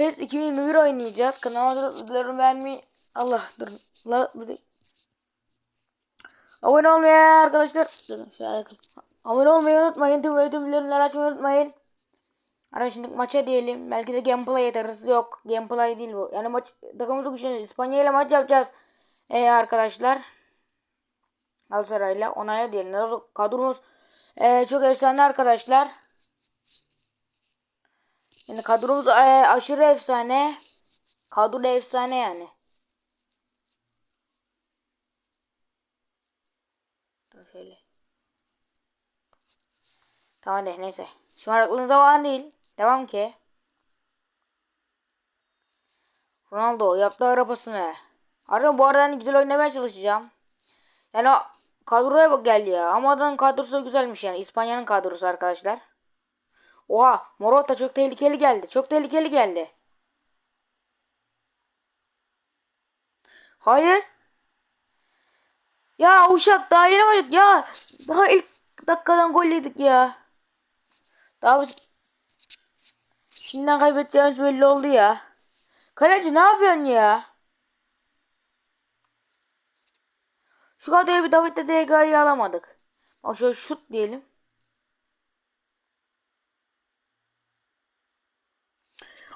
PES 2021 oynayacağız. Kanalıma videolarımı beğenmeyi... Allah dur. La, bir de... Abone olmayı arkadaşlar. Abone olmayı unutmayın. Tüm video bildirimleri açmayı unutmayın. Ara şimdi maça diyelim. Belki de gameplay yeteriz. Yok. Gameplay değil bu. Yani maç takımımızı güçleneceğiz. İspanya ile maç yapacağız. Ee, arkadaşlar. Galatasaray'la onayla diyelim. Kadromuz ee, çok efsane arkadaşlar. Yani kadromuz e, aşırı efsane. Kadro efsane yani. Şöyle. Tamam de neyse. Şu an aklınızda var değil. Devam ki. Ronaldo yaptı arabasını. Arada bu arada hani güzel oynamaya çalışacağım. Yani kadroya bak geldi ya. Ama adamın kadrosu da güzelmiş yani. İspanya'nın kadrosu arkadaşlar. Oha Morata çok tehlikeli geldi. Çok tehlikeli geldi. Hayır. Ya uşak daha yeni başladık ya. Daha ilk dakikadan gol yedik ya. Daha biz şimdiden kaybedeceğimiz belli oldu ya. Kaleci ne yapıyorsun ya? Şu kadroya bir David de DG'yi alamadık. Bak şöyle şut diyelim.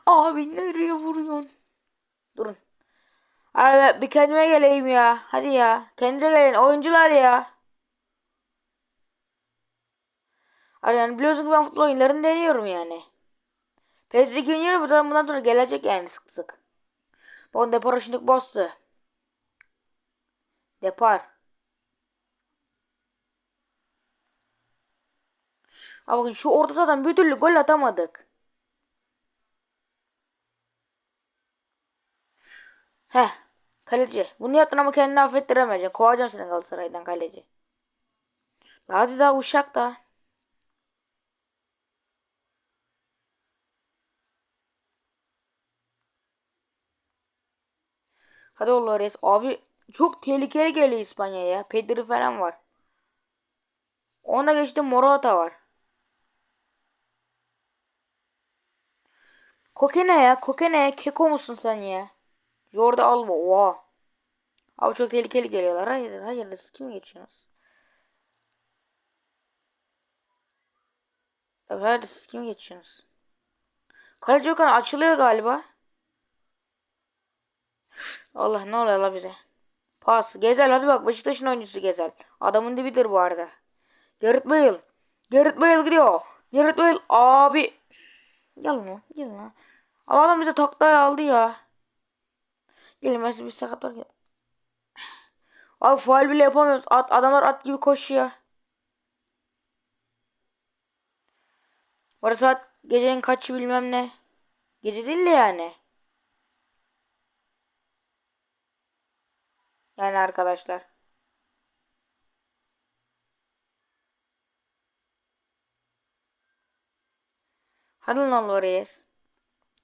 Abi nereye vuruyorsun? Durun. Abi bir kendime geleyim ya. Hadi ya. Kendinize gelin. Oyuncular ya. Abi yani biliyorsun ki ben futbol oyunlarını deniyorum yani. PES 2020 buradan bundan sonra gelecek yani sık sık. Bakın depar şimdi bastı. Depar. Abi bakın şu orta sahadan bir türlü gol atamadık. Heh. Kaleci. Bunu yaptın ama kendini affettiremeyeceksin. Kovacağım seni Galatasaray'dan kaleci. Hadi daha uşak da. Hadi Allah reis. Abi çok tehlikeli geliyor İspanya'ya. Pedri falan var. Ona geçti Morata var. Koke ne ya? Koke ne? Keko musun sen ya? Jordi Alba. Oha. Abi çok tehlikeli geliyorlar. Hayır, hayır siz kim geçiyorsunuz? Abi hayır siz kim geçiyorsunuz? Kaleci Okan açılıyor galiba. Allah ne oluyor la bize? Pas. Gezel hadi bak Beşiktaş'ın oyuncusu Gezel. Adamın dibidir bu arada. Gareth Bale. Gareth Bale gidiyor. Gareth Bale abi. Gel lan gel lan. Ama adam bize taklaya aldı ya. Gelmez bir sakat var ya. Abi faal bile yapamıyoruz. At, adamlar at gibi koşuyor. Orası saat gecenin kaçı bilmem ne. Gece değil de yani. Yani arkadaşlar. Hadi lan oraya.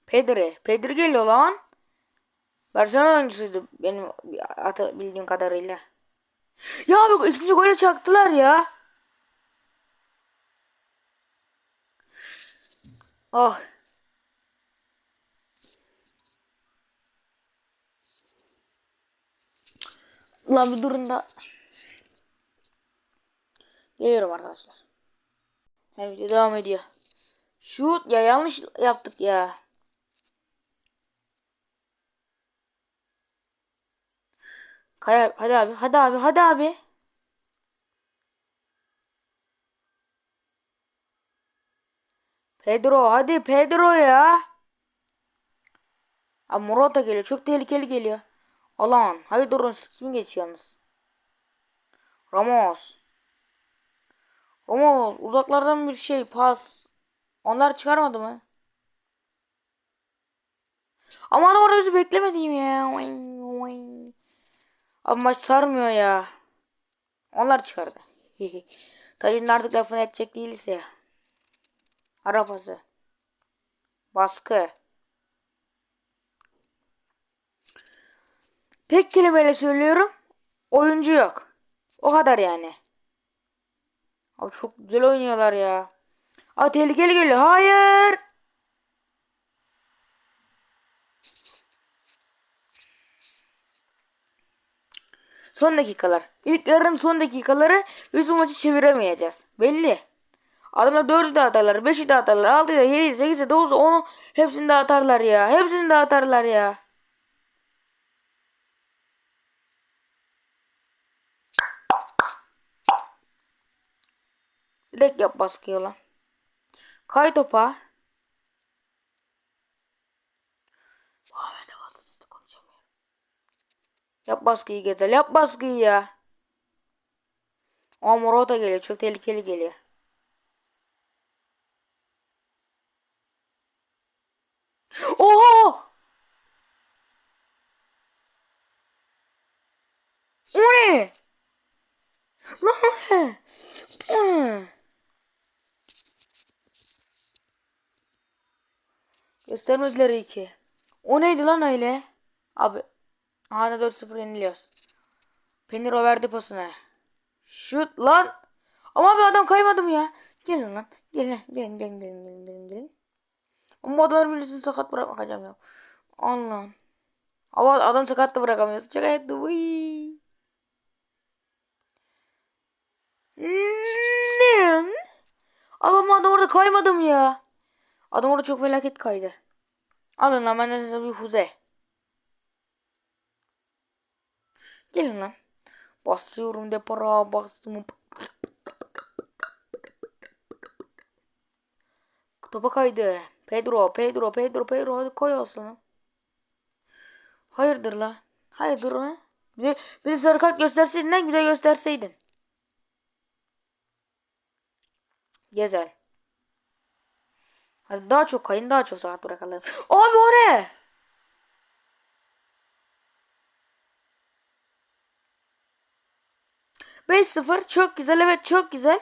Pedri. Pedri geliyor lan. Barcelona oyuncusuydu benim ata bildiğim kadarıyla. Ya abi ikinci golü çaktılar ya. Oh. Lan bir durun da. Geliyorum arkadaşlar. Her video devam ediyor. Şut ya yanlış yaptık ya. Kaya hadi abi hadi abi hadi abi. Pedro hadi Pedro ya. Abi Morata geliyor. Çok tehlikeli geliyor. Alan. Hadi durun siz kim geçiyorsunuz? Ramos. Ramos uzaklardan bir şey pas. Onlar çıkarmadı mı? Ama adam orada bizi beklemedi ya. Abi maç sarmıyor ya. Onlar çıkardı. Tabii artık lafını edecek değiliz ya. Arabası. Baskı. Tek kelimeyle söylüyorum. Oyuncu yok. O kadar yani. Abi çok güzel oynuyorlar ya. Abi tehlikeli geliyor. Hayır. Son dakikalar. İlk yarının son dakikaları biz bu maçı çeviremeyeceğiz. Belli. Adamlar 4'ü de atarlar, 5'i de atarlar, 6'yı da 7'yi 8'i 9'u 10'u hepsini de atarlar ya. Hepsini de atarlar ya. Direkt yap baskıyı lan. Kay topa. Yap baskıyı Gezel. Yap baskıyı ya. Aa Morata geliyor. Çok tehlikeli geliyor. Oha! O ne? Lan o ne? Ne? Göstermediler iyi ki. O neydi lan öyle? Abi. Hala 4-0 yeniliyoruz. Peniro verdi pasını. Şut lan. Ama abi adam kaymadı mı ya? Gelin lan. Gelin gelin gelin gelin gelin gelin. gelin. Ama bu adamları birisini sakat bırakmayacağım ya. Allah'ım. Ama adam sakat da bırakamıyoruz. Çok. Ne? Ama adam orada kaymadım ya. Adam orada çok felaket kaydı. Alın lan ben de bir fuze. Gelin lan. Basıyorum depara bastım. Topa kaydı. Pedro, Pedro, Pedro, Pedro hadi koy aslında. Hayırdır la? Hayırdır la? Bir de, bir de sarı kart gösterseydin lan de gösterseydin. Güzel. Hadi daha çok kayın daha çok saat bırakalım. Abi o ne? Beş sıfır çok güzel evet çok güzel.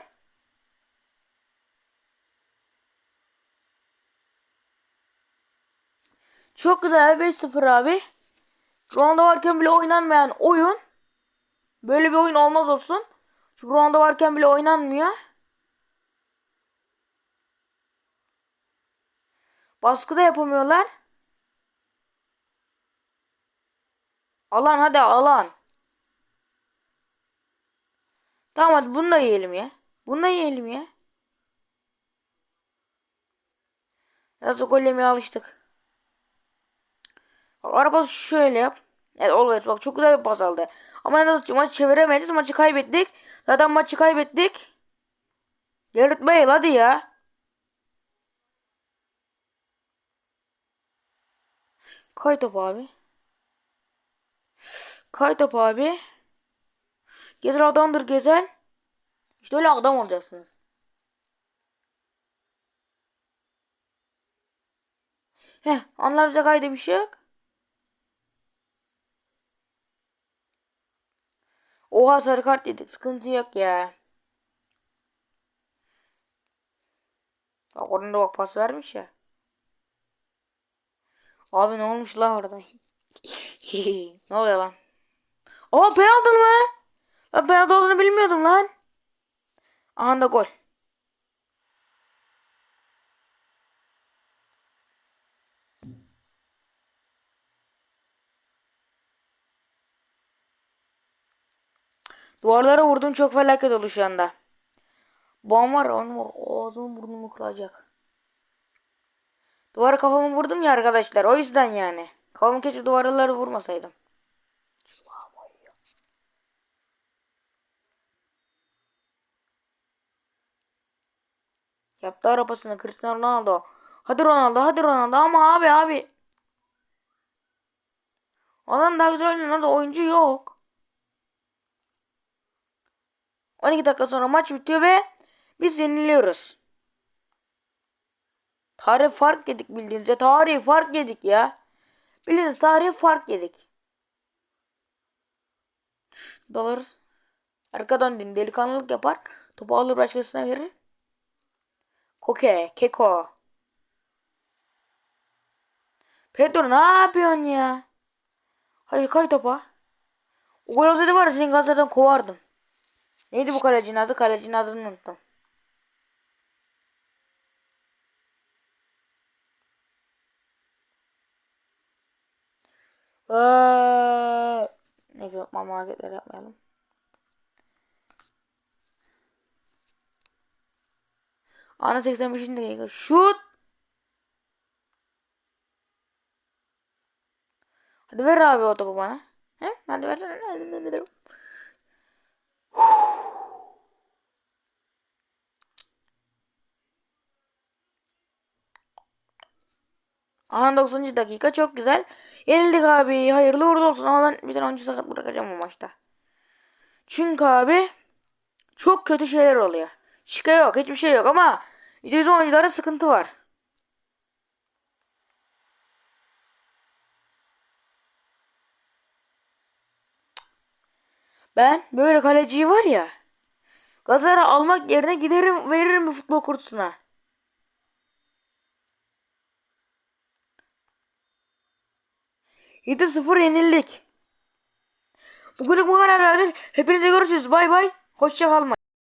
Çok güzel 5-0 abi. Ronaldo varken bile oynanmayan oyun. Böyle bir oyun olmaz olsun. Çünkü Ronaldo varken bile oynanmıyor. Baskı da yapamıyorlar. Alan hadi alan. Tamam hadi bunu da yiyelim ya. Bunu da yiyelim ya. Biraz gol alıştık. Araba şöyle yap. Evet always bak çok güzel bir pas aldı. Ama nasıl maçı çeviremeyiz. Maçı kaybettik. Zaten maçı kaybettik. Gareth Bale hadi ya. Kay top abi. Kay top abi. Gezer adamdır gezer. İşte öyle adam olacaksınız. Heh, bize kaydı bir şey yok. Oha sarı kart yedik. Sıkıntı yok ya. Bak orada bak pas vermiş ya. Abi ne olmuş lan orada? ne oluyor lan? Aa penaltı mı? Ben penaltı olduğunu bilmiyordum lan. Aha da gol. Duvarlara vurdum çok felaket oldu şu anda. Bom var onun var. Ağzımı burnumu kıracak. Duvara kafamı vurdum ya arkadaşlar. O yüzden yani. Kafamı keşke duvarları vurmasaydım. Yaptı arabasını Cristiano Ronaldo. Hadi Ronaldo hadi Ronaldo ama abi abi. Adam daha güzel oynuyor. Orada oyuncu yok. 12 dakika sonra maç bitiyor ve biz yeniliyoruz. Tarih fark yedik bildiğinizde. Tarih fark yedik ya. Bildiğiniz tarih fark yedik. Dalarız. Arkadan din delikanlılık yapar. Topu alır başkasına verir. Koke, Keko. Pedro ne yapıyorsun ya? Hayır kay topa. O gol olsaydı var ya senin Galatasaray'dan kovardım. Neydi bu kalecinin adı? Kalecinin adını unuttum. Neyse. Mal hareketler yapmayalım. Ana 85. dakika. Şut. Hadi ver abi o topu bana. He? Hadi versene. Aha 90. dakika çok güzel. Yenildik abi. Hayırlı uğurlu olsun ama ben bir tane oyuncu sakat bırakacağım bu maçta. Çünkü abi çok kötü şeyler oluyor. Şika yok. Hiçbir şey yok ama bizim oyuncularda sıkıntı var. Ben böyle kaleciyi var ya Gazara almak yerine giderim veririm bir futbol kursuna. Yedi sıfır yenildik. Bugünlük bu kadar. Hepinize görüşürüz. Bay bay. Hoşça kalmayın.